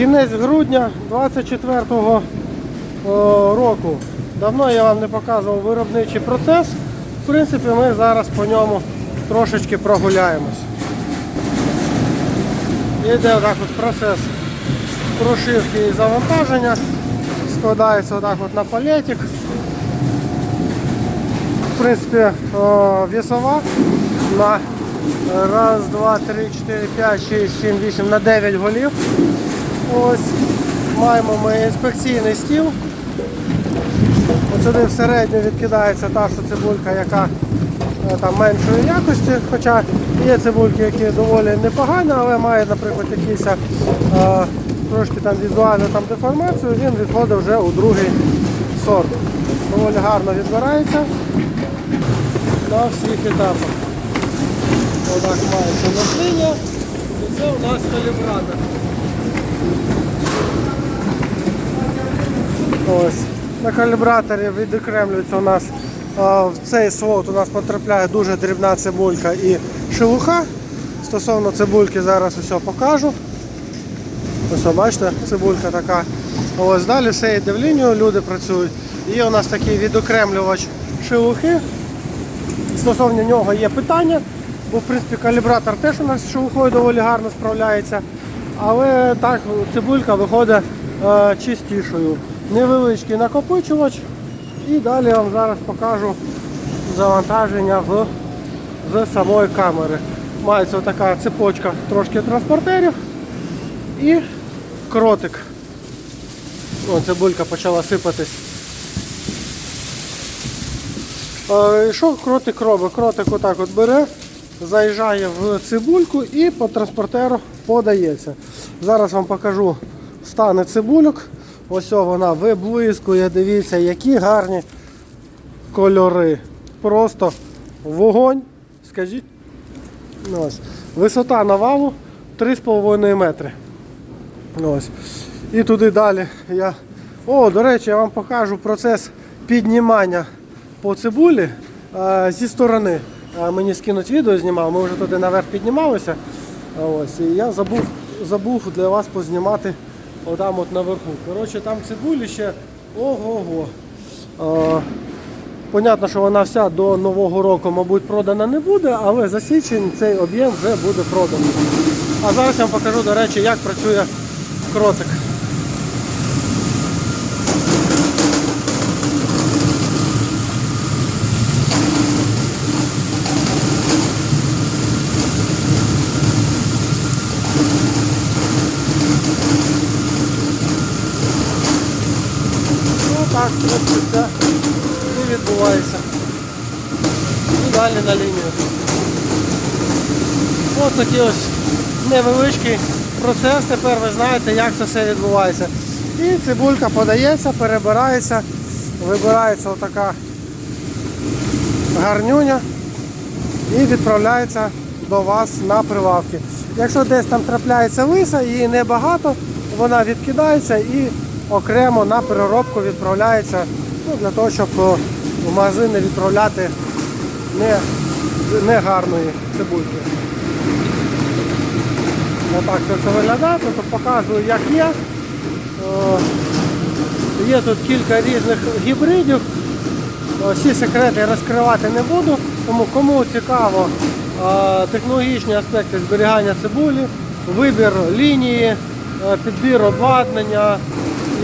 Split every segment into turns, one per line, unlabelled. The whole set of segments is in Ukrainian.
Кінець грудня 24-го року. Давно я вам не показував виробничий процес. В принципі, ми зараз по ньому трошечки прогуляємось. Іде отак от процес прошивки і завантаження. Складається отак от на палетик. В принципі, о, весова на раз, два, три, чотири, п'ять, шість, сім, вісім, на 9 голів. Ось маємо ми інспекційний стіл. Оце всередньо відкидається та що цибулька, яка е, там меншої якості. Хоча є цибульки, які доволі непогані, але мають, наприклад, якісь е, трошки там візуальну там деформацію, він відходить вже у другий сорт. Доволі гарно відбирається на всіх етапах. Отак мається насіння. І це у нас калібратор. Ось. На калібраторі відокремлюється у нас а, в цей слот у нас потрапляє дуже дрібна цибулька і шелуха. Стосовно цибульки зараз усе покажу. Ось бачите, цибулька така. Ось далі все йде в лінію, люди працюють. Є у нас такий відокремлювач шелухи. Стосовно нього є питання, бо в принципі калібратор теж у нас з шелухою доволі гарно справляється. Але так цибулька виходить е, чистішою. Невеличкий накопичувач. І далі вам зараз покажу завантаження в, з самої камери. Мається така цепочка трошки транспортерів і кротик. О, цибулька почала сипатись. Е, і Що кротик робить? Кротик отак от бере, заїжджає в цибульку і по транспортеру подається. Зараз вам покажу стани цибульок. Ось вона виблискує, дивіться, які гарні кольори. Просто вогонь. Скажіть. Ось. Висота навалу 3,5 метри. Ось. І туди далі я. О, до речі, я вам покажу процес піднімання по цибулі е, зі сторони. Мені скинуть відео знімав, ми вже туди наверх піднімалися. Ось, і я забув, забув для вас познімати отам от наверху. Коротше, там цибулі ще ого-го. Понятно, що вона вся до Нового року, мабуть, продана не буде, але за січень цей об'єм вже буде проданий. А зараз я вам покажу, до речі, як працює кротик. Це і відбувається. І далі на лінію. Ось такий ось невеличкий процес, тепер ви знаєте, як це все відбувається. І цибулька подається, перебирається, вибирається отака гарнюня і відправляється до вас на прилавки. Якщо десь там трапляється лиса, її небагато, вона відкидається і окремо на переробку відправляється ну, для того, щоб в магазин не відправляти не, не гарної цибульки. Отак це виглядає, тобто показую, як є. О, Є тут кілька різних гібридів. Всі секрети розкривати не буду, тому кому цікаво е, технологічні аспекти зберігання цибулі, вибір лінії, е, підбір обладнання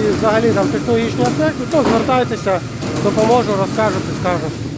і взагалі там технологічні аспекти, то звертайтеся, допоможу, розкажу, підскажу.